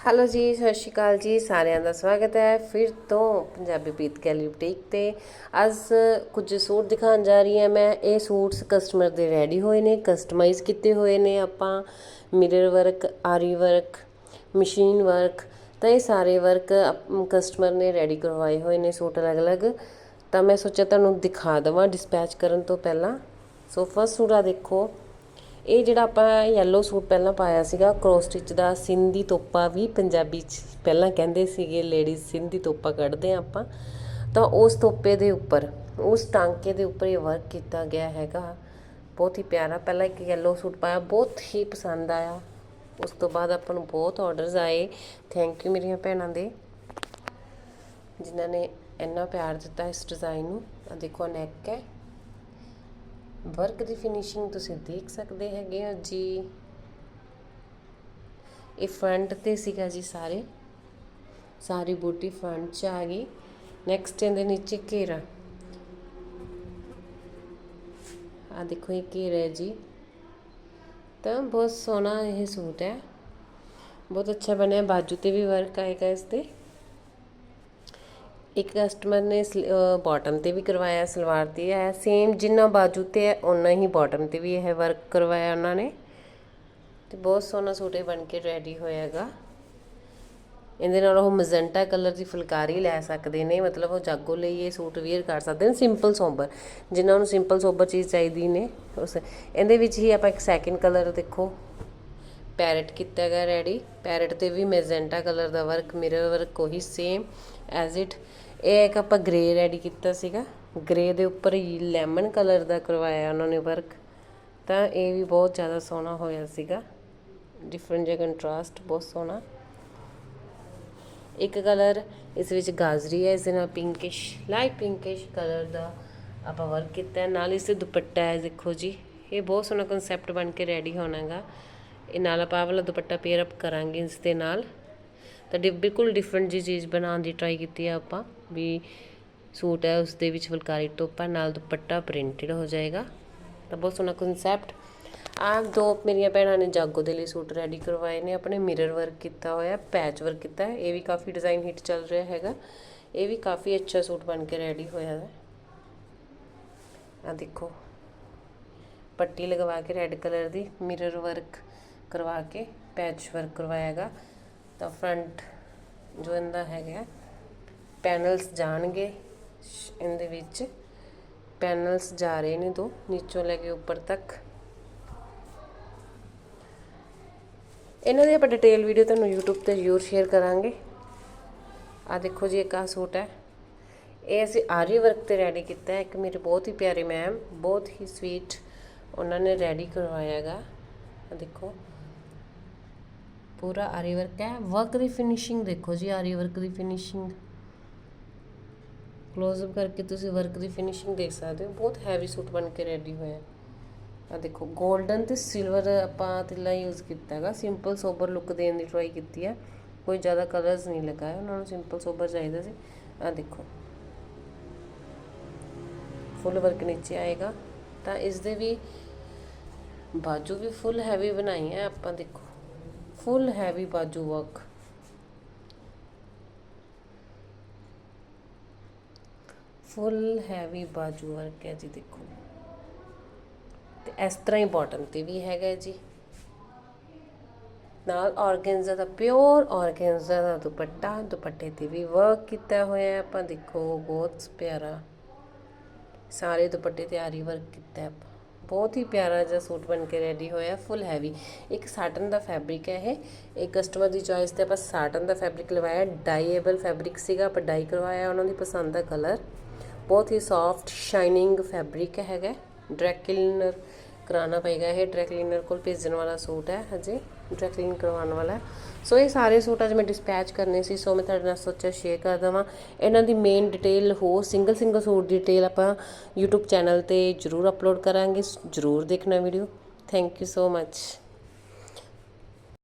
Hello ਜੀ, ਸਤਿ ਸ਼੍ਰੀ ਅਕਾਲ ਜੀ, ਸਾਰਿਆਂ ਦਾ ਸਵਾਗਤ ਹੈ ਫਿਰ ਤੋਂ ਪੰਜਾਬੀ ਪੀਤ ਕੈਲੀ ਬੁਟੀਕ ਤੇ। ਅੱਜ ਕੁਝ ਸੂਟ ਦਿਖਾਉਣ ਜਾ ਰਹੀ ਹਾਂ ਮੈਂ। ਇਹ ਸੂਟਸ ਕਸਟਮਰ ਦੇ ਰੈਡੀ ਹੋਏ ਨੇ ਕਸਟਮਾਈਜ਼ ਕੀਤੇ ਹੋਏ ਨੇ ਆਪਾਂ। Mirror work aari work machine work ਤਾਂ ਇਹ ਸਾਰੇ ਵਰਕ ਕਸਟਮਰ ਨੇ ਰੈਡੀ ਕਰਵਾਏ ਹੋਏ ਨੇ ਸੂਟ ਅਲੱਗ-ਅਲੱਗ। ਤਾਂ ਮੈਂ ਸੋਚਿਆ ਤੁਹਾਨੂੰ ਦਿਖਾ ਦਵਾਂ ਡਿਸਪੈਚ ਕਰਨ ਤੋਂ ਪਹਿਲਾਂ। ਸੋ ਫਸਟ ਸੂਟ ਆ ਦੇਖੋ। ਇਹ ਜਿਹੜਾ ਆਪਾਂ yellow ਸੂਟ ਪਹਿਲਾਂ ਪਾਇਆ ਸੀਗਾ ਕ੍ਰੋਸ ਸਟਿਚ ਦਾ, ਸਿੰਧੀ ਤੋਪਾ ਵੀ ਪੰਜਾਬੀ ਚ ਪਹਿਲਾਂ ਕਹਿੰਦੇ ਸੀਗੇ ਲੇਡੀਜ਼ ਸਿੰਧੀ ਤੋਪਾ ਕੱਢਦੇ ਆ ਆਪਾਂ। ਤਾਂ ਉਸ ਤੋਪੇ ਦੇ ਉੱਪਰ, ਉਸ ਟਾਂਕੇ ਦੇ ਉੱਪਰ ਇਹ ਵਰਕ ਕੀਤਾ ਗਿਆ ਹੈਗਾ। ਬਹੁਤ ਹੀ ਪਿਆਰਾ, ਪਹਿਲਾਂ ਇੱਕ yellow ਸੂਟ ਪਾਇਆ, ਬਹੁਤ ਹੀ ਪਸੰਦ ਆਇਆ। ਉਸ ਤੋਂ ਬਾਅਦ ਆਪਾਂ ਨੂੰ ਬਹੁਤ ਆਰਡਰਸ ਆਏ। ਥੈਂਕ ਯੂ ਮੇਰੀਆਂ ਭੈਣਾਂ ਦੇ, ਜਿਨ੍ਹਾਂ ਨੇ ਇੰਨਾ ਪਿਆਰ ਦਿੱਤਾ ਇਸ ਡਿਜ਼ਾਈਨ ਨੂੰ। ਆ ਦੇਖੋ ਨੈਕ ਹੈ। ਵਰਕ ਦੀ ਫਿਨਿਸ਼ਿੰਗ ਤੁਸੀਂ ਦੇਖ ਸਕਦੇ ਹੈਗੇ ਹੋ ਜੀ। ਇਹ ਫਰੰਟ ਤੇ ਸੀਗਾ ਜੀ ਸਾਰੇ। ਸਾਰੀ ਬੂਟੀ ਫਰੰਟ 'ਚ ਆ ਗਈ। ਨੈਕਸਟ ਇਹਦੇ ਨੀਚੇ ਘੇਰਾ। ਆ ਦੇਖੋ ਇਹ ਘੇਰਾ ਹੈ ਜੀ। ਤਾਂ ਬਹੁਤ ਸੋਹਣਾ ਇਹ ਸੂਟ ਹੈ। ਬਹੁਤ ਅੱਛਾ ਬਣਿਆ। ਬਾਜੂ ਤੇ ਵੀ ਵਰਕ ਆਏਗਾ ਇਸ ਤੇ। ਇੱਕ ਕਸਟਮਰ ਨੇ ਬਾਟਮ ਤੇ ਵੀ ਕਰਵਾਇਆ ਸਲਵਾਰ ਤੇ ਹੈ ਸੇਮ ਜਿੰਨਾ ਬਾਜੂ ਤੇ ਹੈ ਉਨਾ ਹੀ ਬਾਟਮ ਤੇ ਵੀ ਇਹ ਵਰਕ ਕਰਵਾਇਆ ਉਹਨਾਂ ਨੇ। ਤੇ ਬਹੁਤ ਸੋਹਣਾ ਸੂਟ ਇਹ ਬਣ ਕੇ ਰੈਡੀ ਹੋਇਆਗਾ। ਇਹਦੇ ਨਾਲ ਉਹ ਮਜ਼ੈਂਟਾ ਕਲਰ ਦੀ ਫੁਲਕਾਰੀ ਲੈ ਸਕਦੇ ਨੇ, ਮਤਲਬ ਉਹ ਜਾਗੋ ਲਈ ਇਹ ਸੂਟ ਵੇਅਰ ਕਰ ਸਕਦੇ ਨੇ ਸਿੰਪਲ ਸੋਬਰ ਜਿਨ੍ਹਾਂ ਨੂੰ ਸਿੰਪਲ ਸੋਬਰ ਚੀਜ਼ ਚਾਹੀਦੀ ਨੇ, ਉਸ, ਇਹਦੇ ਵਿੱਚ ਹੀ ਆਪਾਂ ਇੱਕ ਸੈਕਿੰਡ ਕਲਰ ਦੇਖੋ। ਪੈਰਟ ਕੀਤਾ ਹੈਗਾ ਰੈਡੀ ਪੈਰਟ ਤੇ ਵੀ ਮੈਜ਼ੈਂਟਾ ਕਲਰ ਦਾ ਵਰਕ ਮਿਰਰ ਵਰਕ ਉਹੀ ਸੇਮ ਐਜ਼ ਇਟ ਇਹ ਇੱਕ ਆਪਾਂ ਗ੍ਰੇ ਰੈਡੀ ਕੀਤਾ ਸੀਗਾ। ਗ੍ਰੇ ਦੇ ਉੱਪਰ ਹੀ ਲੈਮਨ ਕਲਰ ਦਾ ਕਰਵਾਇਆ ਉਹਨਾਂ ਨੇ ਵਰਕ ਤਾਂ ਇਹ ਵੀ ਬਹੁਤ ਜ਼ਿਆਦਾ ਸੋਹਣਾ ਹੋਇਆ ਸੀਗਾ। ਡਿਫਰੈਂਟ ਜਿਹਾ ਕੰਟਰਾਸਟ ਬਹੁਤ ਸੋਹਣਾ। ਇੱਕ ਕਲਰ ਇਸ ਵਿੱਚ ਗਾਜਰੀ ਹੈ, ਇਸ ਦੇ ਨਾਲ ਪਿੰਕਿਸ਼ ਲਾਈਟ ਪਿੰਕਿਸ਼ ਕਲਰ ਦਾ ਆਪਾਂ ਵਰਕ ਕੀਤਾ। ਨਾਲ ਇਸ ਦੇ ਦੁਪੱਟਾ ਹੈ, ਦੇਖੋ ਜੀ। ਇਹ ਬਹੁਤ ਸੋਹਣਾ ਕਨਸੈਪਟ ਬਣ ਕੇ ਰੈਡੀ ਹੋਣਾਗਾ। ਇਹ ਨਾਲ ਆਪਾਂ ਵਾਲਾ ਦੁਪੱਟਾ ਪੇਅਰ ਅਪ ਕਰਾਂਗੇ ਇਸ ਦੇ ਨਾਲ। ਤਾਂ ਬਿਲਕੁਲ ਡਿਫਰੈਂਟ ਜੀ ਚੀਜ਼ ਬਣਾਉਣ ਦੀ ਟਰਾਈ ਕੀਤੀ ਆ ਆਪਾਂ, ਵੀ ਸੂਟ ਹੈ ਉਸ ਦੇ ਵਿੱਚ ਫੁਲਕਾਰੀ ਟੋਪਾ, ਨਾਲ ਦੁਪੱਟਾ ਪ੍ਰਿੰਟਡ ਹੋ ਜਾਏਗਾ। ਤਾਂ ਬਹੁਤ ਸੋਹਣਾ ਕਨਸੈਪਟ ਆਹ ਦੋ ਮੇਰੀਆਂ ਭੈਣਾਂ ਨੇ ਜਾਗੋ ਦੇ ਲਈ ਸੂਟ ਰੈਡੀ ਕਰਵਾਏ ਨੇ, ਆਪਣੇ ਮਿਰਰ ਵਰਕ ਕੀਤਾ ਹੋਇਆ ਪੈਚ ਵਰਕ ਕੀਤਾ ਹੈ ਇਹ ਵੀ ਕਾਫੀ ਡਿਜ਼ਾਈਨ ਹਿੱਟ ਚੱਲ ਰਿਹਾ ਹੈਗਾ। ਇਹ ਵੀ ਕਾਫੀ ਅੱਛਾ ਸੂਟ ਬਣ ਕੇ ਰੈਡੀ ਹੋਇਆ ਹੈ। ਆ ਦੇਖੋ, ਪੱਟੀ ਲਗਵਾ ਕੇ ਰੈੱਡ ਕਲਰ ਦੀ ਮਿਰਰ ਵਰਕ ਕਰਵਾ ਕੇ ਪੈਚ ਵਰਕ ਕਰਵਾਇਆਗਾ ਤਾਂ ਫਰੰਟ ਜੋ ਇਹਦਾ ਹੈਗਾ ਪੈਨਲਸ ਜਾਣਗੇ ਇਹਦੇ ਵਿੱਚ ਪੈਨਲਸ ਜਾ ਰਹੇ ਨੇ ਦੋ, ਨੀਚੋਂ ਲੈ ਕੇ ਉੱਪਰ ਤੱਕ। ਇਹਨਾਂ ਦੀ ਆਪਾਂ ਡਿਟੇਲ ਵੀਡੀਓ ਤੁਹਾਨੂੰ YouTube ਤੇ ਜ਼ਰੂਰ ਸ਼ੇਅਰ ਕਰਾਂਗੇ। ਆ ਦੇਖੋ ਜੀ, ਇੱਕ ਆ ਸੂਟ ਹੈ। ਇਹ ਅਸੀਂ ਆਰੀ ਵਰਕ ਤੇ ਰੈਡੀ ਕੀਤਾ ਹੈ। ਇੱਕ ਮੇਰੇ ਬਹੁਤ ਹੀ ਪਿਆਰੇ ਮੈਮ ਬਹੁਤ ਹੀ ਸਵੀਟ ਉਹਨਾਂ ਨੇ ਰੈਡੀ ਕਰਵਾਇਆ ਹੈਗਾ। ਦੇਖੋ। ਪੂਰਾ ਆਰੀ ਵਰਕ ਹੈ। ਵਰਕ ਦੀ ਫਿਨਿਸ਼ਿੰਗ ਦੇਖੋ ਜੀ, ਆਰੀ ਵਰਕ ਦੀ ਫਿਨਿਸ਼ਿੰਗ ক্লোਜ਼ ਅਪ ਕਰਕੇ ਤੁਸੀਂ ਵਰਕ ਦੀ ਫਿਨਿਸ਼ਿੰਗ ਦੇਖ ਸਕਦੇ ਹੋ। ਬਹੁਤ ਹੈਵੀ ਸੂਟ ਬਣ ਕੇ ਰੈਡੀ ਹੋਇਆ। ਆ ਦੇਖੋ 골ਡਨ ਤੇ ਸਿਲਵਰ ਆਪਾਂ ਤਿੱਲਾ ਯੂਜ਼ ਕੀਤਾ ਹੈਗਾ। ਸਿੰਪਲ ਸੋਬਰ ਲੁੱਕ ਦੇਣ ਦੀ ਟਰਾਈ ਕੀਤੀ ਹੈ। ਕੋਈ ਜ਼ਿਆਦਾ ਕਲਰਸ ਨਹੀਂ ਲਗਾਇਆ ਉਹਨਾਂ ਨੂੰ ਸਿੰਪਲ ਸੋਬਰ ਚਾਹੀਦਾ ਸੀ। ਆ ਦੇਖੋ। ਫੁੱਲ ਵਰਕ ਨੀਚੇ ਆਏਗਾ। ਤਾਂ ਇਸ ਦੇ ਵੀ ਬਾਜੂ ਵੀ ਫੁੱਲ ਹੈਵੀ ਬਣਾਈ ਹੈ। ਆਪਾਂ ਦੇਖੋ। ਫੁੱਲ ਹੈਵੀ ਬਾਜੂ ਵਰਕ ਫੁੱਲ ਹੈਵੀ ਬਾਜੂ ਵਰਕ ਹੈ ਜੀ ਦੇਖੋ। ਤੇ ਇਸ ਤਰ੍ਹਾਂ ਹੀ ਬਾਟਮ ਤੇ ਵੀ ਹੈਗਾ ਜੀ। ਨਾਲ ਆਰਗੈਂਜ਼ਾ ਦਾ ਪਿਓਰ ਆਰਗੈਂਜ਼ਾ ਦਾ ਦੁਪੱਟਾ, ਦੁਪੱਟੇ ਤੇ ਵੀ ਵਰਕ ਕੀਤਾ ਹੋਇਆ ਆਪਾਂ ਦੇਖੋ, ਬਹੁਤ ਪਿਆਰਾ। ਸਾਰੇ ਦੁਪੱਟੇ ਤੇ ਆਰੀ ਵਰਕ ਕੀਤਾ ਹੈ ਬਹੁਤ ਹੀ ਪਿਆਰਾ ਜਿਹਾ ਸੂਟ ਬਣ ਕੇ ਰੈਡੀ ਹੋਇਆ ਫੁੱਲ ਹੈਵੀ ਇੱਕ ਸਾਟਨ ਦਾ ਫੈਬਰਿਕ ਹੈ ਇਹ। ਇੱਕ ਕਸਟਮਰ ਦੀ ਚੋਇਸ ਤੇ ਆਪਾਂ ਸਾਟਨ ਦਾ ਫੈਬਰਿਕ ਲਵਾਇਆ। ਡਾਈਏਬਲ ਫੈਬਰਿਕ ਸੀਗਾ, ਆਪਾਂ ਡਾਈ ਕਰਵਾਇਆ, ਉਹਨਾਂ ਦੀ ਪਸੰਦ ਦਾ ਕਲਰ ਬਹੁਤ ਹੀ ਸੌਫਟ ਸ਼ਾਈਨਿੰਗ ਫੈਬਰਿਕ ਹੈਗਾ। ਡਰੈਕਿਲਨਰ ਕਰਾਉਣਾ ਪਏਗਾ। ਇਹ ਡਰੈਕ ਕਲੀਨਰ ਕੋਲ ਭੇਜਣ ਵਾਲਾ ਸੂਟ ਹੈ ਹਜੇ ਡਰੈਕ ਕਲੀਨ ਕਰਵਾਉਣ ਵਾਲਾ ਸੋ ਇਹ ਸਾਰੇ ਸੂਟ ਅੱਜ ਮੈਂ ਡਿਸਪੈਚ ਕਰਨੇ ਸੀ ਸੋ ਮੈਂ ਤੁਹਾਡੇ ਨਾਲ ਸੋਚਿਆ ਸ਼ੇਅਰ ਕਰ ਦਵਾਂ। ਇਹਨਾਂ ਦੀ ਮੇਨ ਡਿਟੇਲ ਹੋ ਸਿੰਗਲ ਸਿੰਗਲ ਸੂਟ ਦੀ ਡਿਟੇਲ ਆਪਾਂ YouTube ਚੈਨਲ ਤੇ ਜਰੂਰ ਅਪਲੋਡ ਕਰਾਂਗੇ। ਜਰੂਰ ਦੇਖਣਾ video thank you so much